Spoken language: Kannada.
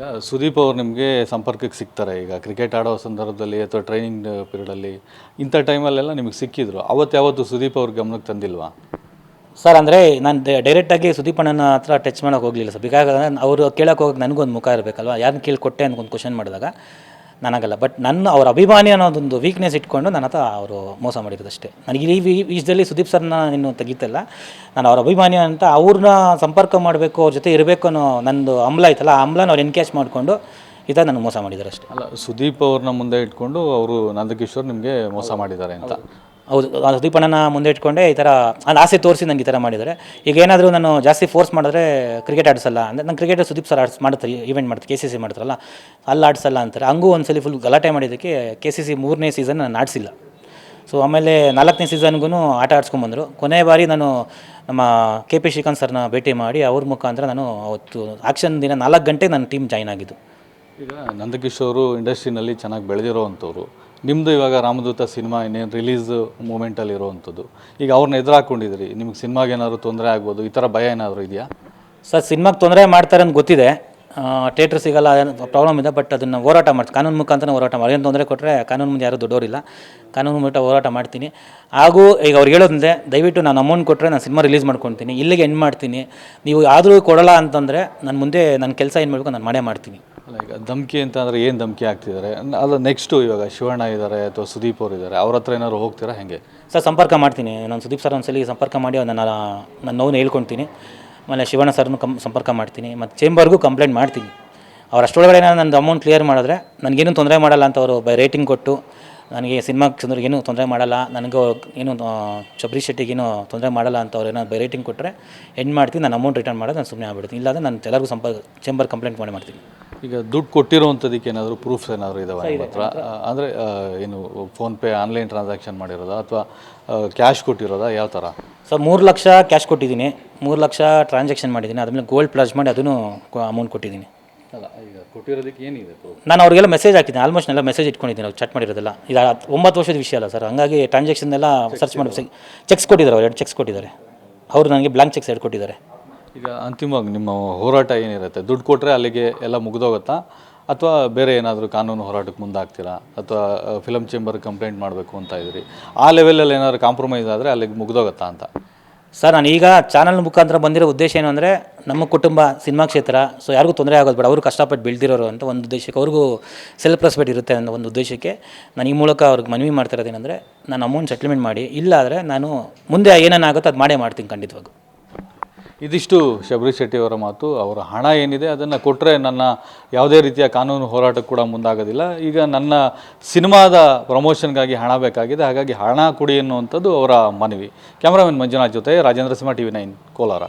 ಈಗ ಸುದೀಪ್ ಅವ್ರು ನಿಮಗೆ ಸಂಪರ್ಕಕ್ಕೆ ಸಿಗ್ತಾರೆ. ಈಗ ಕ್ರಿಕೆಟ್ ಆಡೋ ಸಂದರ್ಭದಲ್ಲಿ ಅಥವಾ ಟ್ರೈನಿಂಗ್ ಪೀರಿಯಡಲ್ಲಿ ಇಂಥ ಟೈಮಲ್ಲೆಲ್ಲ ನಿಮಗೆ ಸಿಕ್ಕಿದ್ರು. ಅವತ್ತು ಯಾವತ್ತು ಸುದೀಪ್ ಅವ್ರ ಗಮನಕ್ಕೆ ತಂದಿಲ್ವಾ? ಸರ್, ಅಂದರೆ ನಾನು ಡೈರೆಕ್ಟಾಗಿ ಸುದೀಪ್ ಅಣ್ಣನ ಹತ್ರ ಟಚ್ ಮಾಡೋಕೆ ಹೋಗಲಿಲ್ಲ ಸರ್. ಬಿಕಾಗ ಅವರು ಕೇಳೋಕೆ ಹೋಗೋಕೆ ನನಗೊಂದು ಮುಖ ಇರಬೇಕಲ್ವ? ಯಾರನ್ನ ಕೇಳಿಕೊಟ್ಟೆ ಅಂತ ಒಂದು ಕ್ವಶನ್ ಮಾಡಿದಾಗ. ನನಗಲ್ಲ. ಬಟ್ ನನ್ನ ಅವ್ರ ಅಭಿಮಾನಿ ಅನ್ನೋದೊಂದು ವೀಕ್ನೆಸ್ ಇಟ್ಕೊಂಡು ನನ್ನ ಹತ್ರ ಅವರು ಮೋಸ ಮಾಡಿರೋದಷ್ಟೇ. ನನಗೆ ಈ ವಿ- ವಿಷಯದಲ್ಲಿ ಸುದೀಪ್ ಸರ್ನ ನೀನು ತೆಗೀತಲ್ಲ. ನಾನು ಅವ್ರ ಅಭಿಮಾನಿ ಅಂತ ಅವ್ರನ್ನ ಸಂಪರ್ಕ ಮಾಡಬೇಕು ಅವ್ರ ಜೊತೆ ಇರಬೇಕು ಅನ್ನೋ ನಂದು ಅಂಬ್ಲ ಐತಲ್ಲ ಆ ಅಂಬ್ಲನ ಅವ್ರು ಎನ್ಕ್ಯಾಚ್ ಮಾಡಿಕೊಂಡು ಈ ಥರ ನನಗೆ ಮೋಸ ಮಾಡಿದ್ದಾರೆ ಅಷ್ಟೇ. ಅಲ್ಲ ಸುದೀಪ್ ಅವ್ರನ್ನ ಮುಂದೆ ಇಟ್ಕೊಂಡು ಅವರು ನಂದಕಿಶೋರ್ ನಿಮಗೆ ಮೋಸ ಮಾಡಿದ್ದಾರೆ ಅಂತ. ಹೌದು, ಆ ಸುದೀಪ್ಣ್ಣನ ಮುಂದೆ ಇಟ್ಕೊಂಡೆ ಈ ಥರ ಅಲ್ಲಿ ಆಸೆ ತೋರಿಸಿ ನನಗೆ ಈ ಥರ ಮಾಡಿದ್ದಾರೆ. ಈಗ ಏನಾದರೂ ನಾನು ಜಾಸ್ತಿ ಫೋರ್ಸ್ ಮಾಡಿದ್ರೆ ಕ್ರಿಕೆಟ್ ಆಡಿಸಲ್ಲ. ಅಂದರೆ ನಾನು ಕ್ರಿಕೆಟ್ ಸುದೀಪ್ ಸರ್ ಆಡ್ಸ್, ಮಾಡ್ತಾರೆ ಈವೆಂಟ್ ಮಾಡ್ತಾರೆ ಕೆ ಸಿ ಸಿ ಮಾಡ್ತಾರಲ್ಲ, ಅಲ್ಲಿ ಆಡಿಸಲ್ಲ ಅಂತಾರೆ. ಹಂಗೂ ಒಂದ್ಸಲಿ ಫುಲ್ ಗಲಾಟೆ ಮಾಡಿದ್ದಕ್ಕೆ ಕೆ ಸಿ ಸಿ ಮೂರನೇ ಸೀಸನ್ ನಾನು ಆಡಿಸಿಲ್ಲ. ಸೊ ಆಮೇಲೆ ನಾಲ್ಕನೇ ಸೀಸನ್ಗೂ ಆಟ ಆಡ್ಸ್ಕೊಂಬಂದರು. ಕೊನೆ ಬಾರಿ ನಾನು ನಮ್ಮ ಕೆ ಪಿ ಶ್ರೀಕಾಂತ್ ಸರ್ನ ಭೇಟಿ ಮಾಡಿ ಅವ್ರ ಮುಖಾಂತರ ನಾನು ಅವತ್ತು ಆಕ್ಷನ್ ದಿನ ನಾಲ್ಕು ಗಂಟೆಗೆ ನನ್ನ ಟೀಮ್ ಜಾಯ್ನ್ ಆಗಿದ್ದು. ಈಗ ನಂದಕಿಶೋರು ಇಂಡಸ್ಟ್ರಿನಲ್ಲಿ ಚೆನ್ನಾಗಿ ಬೆಳೆದಿರೋ ಅಂಥವ್ರು ನಿಮ್ಮದು ಇವಾಗ ರಾಮದೂತ ಸಿನಿಮಾ ಇನ್ನೇನು ರಿಲೀಸ್ ಮೂಮೆಂಟಲ್ಲಿ ಇರುವಂಥದ್ದು. ಈಗ ಅವ್ರನ್ನ ಎದುರಾಕೊಂಡಿದ್ರಿ ನಿಮ್ಗೆ ಸಿನಿಮಾಗೆ ಏನಾದ್ರು ತೊಂದರೆ ಆಗ್ಬೋದು? ಈ ಥರ ಭಯ ಏನಾದರೂ ಇದೆಯಾ? ಸರ್, ಸಿನಿಮಾಗೆ ತೊಂದರೆ ಮಾಡ್ತಾರೆ ಅಂತ ಗೊತ್ತಿದೆ. ಥಿಯೇಟ್ರ್ ಸಿಗಲ್ಲ ಪ್ರಾಬ್ಲಮ್ ಇದೆ ಬಟ್ ಅದನ್ನು ಹೋರಾಟ ಮಾಡ್ತೀನಿ ಕಾನೂನು ಮುಖಾಂತರ ಹೋರಾಟ ಮಾಡಿ ಏನು ತೊಂದರೆ ಕೊಟ್ಟರೆ ಕಾನೂನು ಮುಂದೆ ಯಾರೂ ದೊಡ್ಡವರಿಲ್ಲ ಕಾನೂನು ಮುಂದೆ ಹೋರಾಟ ಮಾಡ್ತೀನಿ. ಹಾಗೂ ಈಗ ಅವ್ರು ಹೇಳೋದಂದ್ರೆ, ದಯವಿಟ್ಟು ನಾನು ಅಮೌಂಟ್ ಕೊಟ್ಟರೆ ನಾನು ಸಿನಿಮಾ ರಿಲೀಸ್ ಮಾಡ್ಕೊತೀನಿ. ಇಲ್ಲಿಗೆ ಎಂಡ್ ಮಾಡ್ತೀನಿ. ನೀವು ಆದರೂ ಕೊಡಲ್ಲ ಅಂತಂದರೆ, ನಾನು ಮುಂದೆ ನನ್ನ ಕೆಲಸ ಏನು ಮಾಡಬೇಕು, ನಾನು ಮಾಡೇ ಮಾಡ್ತೀನಿ. ಈಗ ಧಮ್ಕಿ ಅಂತ ಅಂದರೆ ಏನು ಧಮಕಿ ಆಗ್ತಿದ್ದಾರೆ ಅಲ್ಲ ನೆಕ್ಸ್ಟು ಇವಾಗ ಶಿವಣ್ಣ ಇದ್ದಾರೆ ಅಥವಾ ಸುದೀಪ್ ಅವರು ಇದ್ದಾರೆ ಅವ್ರ ಹತ್ರ ಏನಾದ್ರು ಹೋಗ್ತೀರಾ ಹೇಗೆ? ಸರ್, ಸಂಪರ್ಕ ಮಾಡ್ತೀನಿ. ನಾನು ಸುದೀಪ್ ಸರ್ ಒಂದ್ಸಲಿ ಸಂಪರ್ಕ ಮಾಡಿ ನನ್ನ ನನ್ನ ನೋವನ್ನು ಹೇಳ್ಕೊಳ್ತೀನಿ ಆಮೇಲೆ ಶಿವಣ್ಣ ಸರ್ನು ಕಂ ಸಂಪರ್ಕ ಮಾಡ್ತೀನಿ. ಮತ್ತು ಚೇಂಬರ್ಗೂ ಕಂಪ್ಲೇಂಟ್ ಮಾಡ್ತೀನಿ. ಅವ್ರು ಅಷ್ಟೊಳಗಡೆ ನಂದು ಅಮೌಂಟ್ ಕ್ಲಿಯರ್ ಮಾಡಿದ್ರೆ ನನಗೇನು ತೊಂದರೆ ಮಾಡಲ್ಲ ಅಂತ ಅವರು ಬೈ ರೇಟಿಂಗ್ ಕೊಟ್ಟು, ನನಗೆ ಸಿನಿಮಾ ಏನು ತೊಂದರೆ ಮಾಡಲ್ಲ, ನನಗೂ ಏನು ಶಬರಿ ಶೆಟ್ಟಿಗೇನು ತೊಂದರೆ ಮಾಡಲ್ಲ ಅಂತ ಅವ್ರು ಏನೋ ಬೈ ರೇಟಿಂಗ್ ಕೊಟ್ಟರೆ ಎಂಡ್ ಮಾಡ್ತೀನಿ. ನಾನು ಅಮೌಂಟ್ ರಿಟರ್ನ್ ಮಾಡೋದು ನಾನು ಸುಮ್ಮನೆ ಆಗ್ಬಿಡ್ತೀನಿ. ಇಲ್ಲಾಂದರೆ ನಾನು ಎಲ್ಲರಿಗೂ ಸಂಪರ್ಕ ಚೇಂಬರ್ ಕಂಪ್ಲೇಂಟ್ ಮಾಡಿ ಮಾಡ್ತೀನಿ. ಈಗ ದುಡ್ಡು ಕೊಟ್ಟಿರುವಂಥದ್ದಕ್ಕೆ ಏನಾದರೂ ಪ್ರೂಫ್ಸ್ ಏನಾದರೂ ಇದಾವೆ ನಿಮ್ಮ ಹತ್ರ? ಅಂದರೆ ಏನು ಫೋನ್ಪೇ ಆನ್ಲೈನ್ ಟ್ರಾನ್ಸಾಕ್ಷನ್ ಮಾಡಿರೋದಾ? ಅಥವಾ ಕ್ಯಾಶ್ ಕೊಟ್ಟಿರೋದಾ? ಯಾವ ಥರ ಸರ್ ಮೂರು ಲಕ್ಷ ಕ್ಯಾಶ್ ಕೊಟ್ಟಿದ್ದೀನಿ. ಮೂರು ಲಕ್ಷ ಟ್ರಾನ್ಸಾಕ್ಷನ್ ಮಾಡಿದ್ದೀನಿ. ಅದಮೇಲೆ ಗೋಲ್ಡ್ ಪ್ಲಸ್ ಮಾಡಿ ಅದನ್ನು ಅಮೌಂಟ್ ಕೊಟ್ಟಿದ್ದೀನಿ. ಅಲ್ಲ ಈಗ ಕೊಟ್ಟಿರೋದಕ್ಕೆ ಏನಿದೆ ನಾನು ಅವರಿಗೆಲ್ಲ ಮೆಸೇಜ್ ಹಾಕಿದ್ದೀನಿ. ಆಲ್ಮೋಸ್ಟ್ ಎಲ್ಲ ಮೆಸೇಜ್ ಇಟ್ಕೊಂಡಿದ್ದೀನಿ ಅವ್ರು ಚಟ್ ಮಾಡಿರೋದಿಲ್ಲ. ಇದು ಒಂಬತ್ತು ವರ್ಷದ ವಿಷಯ ಅಲ್ಲ ಸರ್ ಹಂಗಾಗಿ ಟ್ರಾನ್ಸಾಕ್ಷನ್ ಎಲ್ಲ ಸರ್ಚ್ ಮಾಡಿ ಚೆಕ್ಸ್ ಕೊಟ್ಟಿದ್ದಾರೆ ಅವ್ರು ಎರಡು ಚೆಕ್ಸ್ ಕೊಟ್ಟಿದ್ದಾರೆ. ಅವರು ನನಗೆ ಬ್ಲಾಂಕ್ ಚೆಕ್ಸ್ ಎರಡು ಕೊಟ್ಟಿದ್ದಾರೆ. ಈಗ ಅಂತಿಮವಾಗಿ ನಿಮ್ಮ ಹೋರಾಟ ಏನಿರುತ್ತೆ? ದುಡ್ಡು ಕೊಟ್ಟರೆ ಅಲ್ಲಿಗೆ ಎಲ್ಲ ಮುಗ್ದೋಗುತ್ತಾ? ಅಥವಾ ಬೇರೆ ಏನಾದರೂ ಕಾನೂನು ಹೋರಾಟಕ್ಕೆ ಮುಂದಾಗ್ತೀರಾ? ಅಥವಾ ಫಿಲಮ್ ಚೇಂಬರ್ ಕಂಪ್ಲೇಂಟ್ ಮಾಡಬೇಕು ಅಂತ ಇದ್ರಿ ಆ ಲೆವೆಲಲ್ಲಿ ಏನಾದರೂ ಕಾಂಪ್ರಮೈಸ್ ಆದರೆ ಅಲ್ಲಿಗೆ ಮುಗಿದೋಗುತ್ತಾ ಅಂತ? ಸರ್, ನಾನು ಈಗ ಚಾನಲ್ ಮುಖಾಂತರ ಬಂದಿರೋ ಉದ್ದೇಶ ಏನು ಅಂದರೆ, ನಮ್ಮ ಕುಟುಂಬ ಸಿನಿಮಾ ಕ್ಷೇತ್ರ ಸೊ ಯಾರಿಗೂ ತೊಂದರೆ ಆಗೋದು ಬೇಡ. ಅವರು ಕಷ್ಟಪಟ್ಟು ಬೆಳೆದಿರೋರು ಅಂತ ಒಂದು ಉದ್ದೇಶಕ್ಕೆ, ಅವ್ರಿಗೂ ಸೆಲ್ಫ್ ರೆಸ್ಪೆಕ್ಟ್ ಇರುತ್ತೆ ಅನ್ನೋ ಒಂದು ಉದ್ದೇಶಕ್ಕೆ ನಾನು ಈ ಮೂಲಕ ಅವ್ರಿಗೆ ಮನವಿ ಮಾಡ್ತಾ ಇರೋದೇನೆಂದರೆ ನಾನು ಅಮೌಂಟ್ ಸೆಟ್ಲ್ಮೆಂಟ್ ಮಾಡಿ ಇಲ್ಲ ನಾನು ಮುಂದೆ ಏನೇನಾಗುತ್ತೋ ಅದು ಮಾಡೇ ಮಾಡ್ತೀನಿ ಖಂಡಿತವಾಗೂ ಇದಿಷ್ಟು ಶಬರಿ ಶೆಟ್ಟಿ ಅವರ ಮಾತು. ಅವರ ಹಣ ಏನಿದೆ ಅದನ್ನು ಕೊಟ್ಟರೆ ನನ್ನ ಯಾವುದೇ ರೀತಿಯ ಕಾನೂನು ಹೋರಾಟಕ್ಕೆ ಕೂಡ ಮುಂದಾಗೋದಿಲ್ಲ. ಈಗ ನನ್ನ ಸಿನಿಮಾದ ಪ್ರಮೋಷನ್ಗಾಗಿ ಹಣ ಬೇಕಾಗಿದೆ. ಹಾಗಾಗಿ ಹಣ ಕೊಡಿ ಅನ್ನುವಂಥದ್ದು ಅವರ ಮನವಿ. ಕ್ಯಾಮ್ರಾಮನ್ ಮಂಜುನಾಥ್ ಜೊತೆ Rajendra Simha T V nine, Kolar.